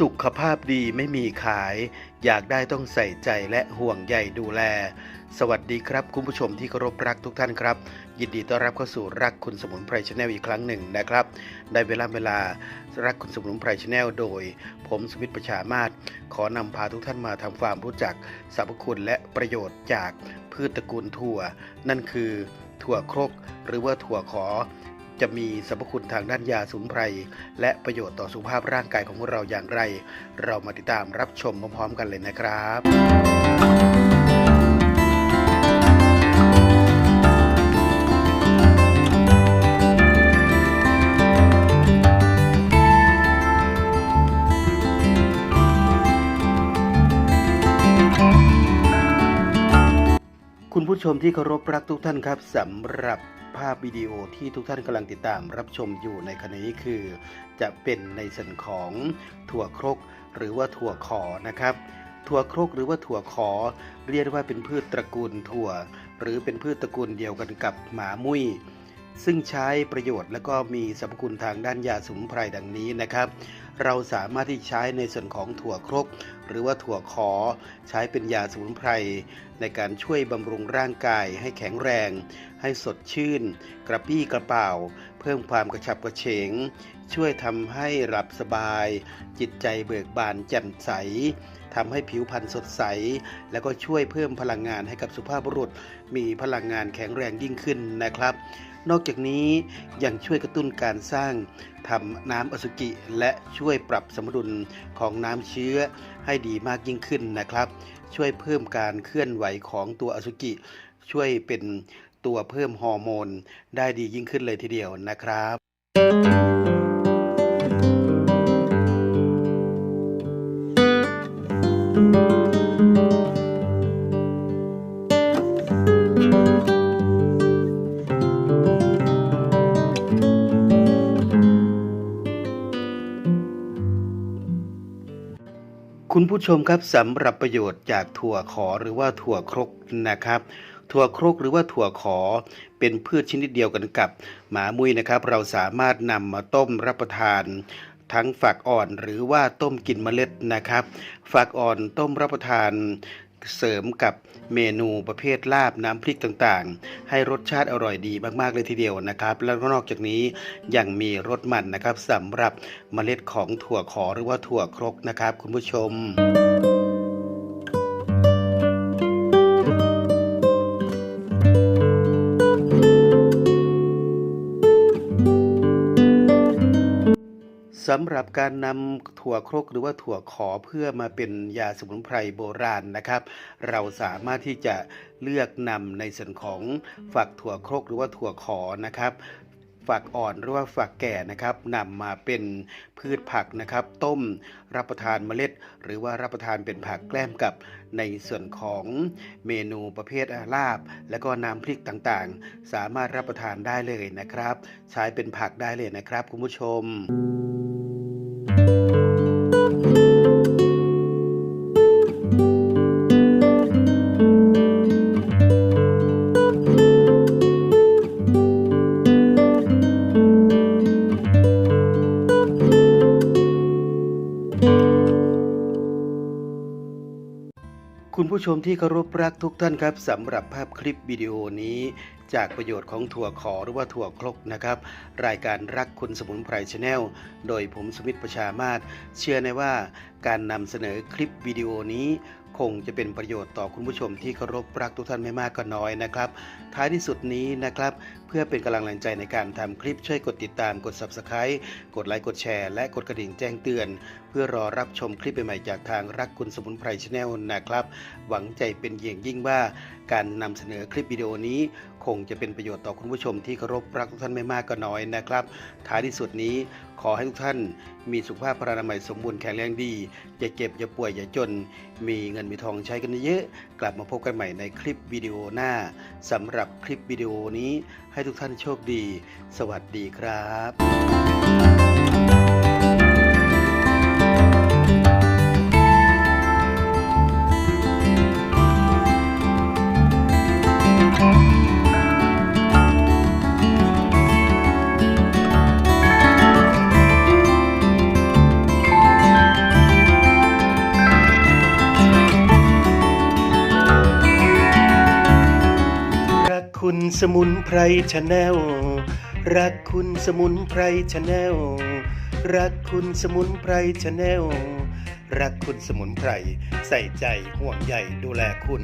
สุขภาพดีไม่มีขาย อยากได้ต้องใส่ใจและห่วงใยดูแล สวัสดีครับ คุณผู้ชมที่เคารพรักทุกท่านครับ ยินดีต้อนรับเข้าสู่รักคุณสมุนไพรชาแนลอีกครั้งหนึ่งนะครับ ได้เวลาเวลารักคุณสมุนไพรชาแนลโดย ผมสมิทธประชามาศขอนำพาทุกท่านมาทำความรู้จักสรรพคุณและประโยชน์จากพืชตระกูลถั่ว นั่นคือ ถั่วครกหรือว่าถั่วขอ จะมีสรรพคุณทางด้านยาสมุนไพร และประโยชน์ต่อสุขภาพร่างกายของพวกเราอย่างไร เรามาติดตามรับชมพร้อมๆกันเลยนะครับคุณผู้ชมที่เคารพรักทุกท่านครับสำหรับ ภาพวิดีโอที่ทุกท่านกำลังติดตามรับชมอยู่ในขณะนี้คือ จะเป็นในส่วนของถั่วครกหรือว่าถั่วขอนะครับ ถั่วครกหรือว่าถั่วขอ เรียกว่าเป็นพืชตระกูลถั่ว หรือเป็นพืชตระกูลเดียวกันกับหมามุ้ย ซึ่งใช้ประโยชน์และก็มีสรรพคุณทางด้านยาสมุนไพรดังนี้นะครับ เราสามารถที่ใช้ในส่วนของถั่วครก หรือว่าถั่วขอใช้เป็นยาสมุนไพร ในการช่วยบำรุงร่างกายให้แข็งแรง ให้สดชื่น กระปี้กระเป๋า เพิ่มความกระฉับกระเฉง ช่วยทำให้หลับสบาย จิตใจเบิกบานแจ่มใสทำให้ผิวพรรณสดใส แล้วก็ช่วยเพิ่มพลังงานให้กับสุภาพบุรุษ มีพลังงานแข็งแรงยิ่งขึ้นนะครับ นอกจากนี้ยังช่วยกระตุ้นการสร้างทำน้ำอสุจิ และช่วยปรับสมดุลของน้ำเชื้อให้ดีมากยิ่งขึ้นนะครับ ช่วยเพิ่มการเคลื่อนไหวของตัวอสุจิ ช่วยเป็นตัวเพิ่มฮอร์โมน ได้ดียิ่งขึ้นเลยทีเดียวนะครับ คุณผู้ชมครับสำหรับประโยชน์จากถั่วขอหรือว่าถั่วครกนะครับ ถั่วครกหรือว่าถั่วขอเป็นพืชชนิดเดียวกันกับ หมามุ้ยนะครับ เราสามารถนำมาต้มรับประทาน ทั้งฝักอ่อนหรือว่าต้มกินเมล็ดนะครับ ฝักอ่อนต้มรับประทาน เสริมกับเมนูประเภทลาบน้ำพริกต่างๆ ให้รสชาติอร่อยดีมากๆเลยทีเดียวนะครับ แล้วก็นอกจากนี้ยังมีรสมันนะครับสำหรับเมล็ดของถั่วขอหรือว่าถั่วครกนะครับ คุณผู้ชม สำหรับการนำถั่วครกหรือว่าถั่วขอเพื่อมาเป็นยาสมุนไพรโบราณนะครับ เราสามารถที่จะเลือกนำในส่วนของฝักถั่วครกหรือว่าถั่วขอนะครับฝักอ่อนหรือว่าฝักแก่นะครับนำมาเป็นพืชผักนะครับ ต้มรับประทานเมล็ด หรือว่ารับประทานเป็นผักแกล้มกับในส่วนของเมนูประเภทลาบ และก็น้ำพริกต่างๆ สามารถรับประทานได้เลยนะครับ ใช้เป็นผักได้เลยนะครับ คุณผู้ชม ผู้ชมที่เคารพรักทุกท่านครับสำหรับภาพคลิปวิดีโอนี้ จากประโยชน์ของถั่วขอหรือว่าถั่วครกนะครับ รายการรักคุณสมุนไพรชาแนลโดยผมสมิทธ์ประชามาศเชื่อในว่าการนำเสนอคลิปวิดีโอนี้คงจะเป็นประโยชน์ต่อคุณผู้ชมที่เคารพรักทุกท่านไม่มากก็น้อยนะครับ ท้ายที่สุดนี้นะครับ เพื่อเป็นกำลังใจในการทำคลิปช่วยกดติดตามกด Subscribe กดไลค์กดแชร์และกดกระดิ่งแจ้งเตือน เพื่อรอรับชมคลิปใหม่ๆจากทางรักคุณสมุนไพรชาแนลนะครับ หวังใจเป็นอย่างยิ่งว่าการนำเสนอคลิปวิดีโอนี้ คงงจะเป็นประโยชน์ต่อคุณผู้ชมที่เคารพรักทุกท่านไม่มากก็น้อยนะครับ ท้ายที่สุดนี้ขอให้ทุกท่านมีสุขภาพพลานามัยสมบูรณ์แข็งแรงดี อย่าเจ็บอย่าป่วยอย่าจน มีเงินมีทองใช้กันเยอะกลับมาพบกันใหม่ในคลิปวิดีโอหน้าสำหรับคลิปวิดีโอนี้ให้ทุกท่านโชคดี สวัสดีครับ คุณสมุนไพรชาแนล รักคุณสมุนไพรชาแนล รักคุณสมุนไพรชาแนล รักคุณสมุนไพรใส่ใจห่วงใยดูแลคุณ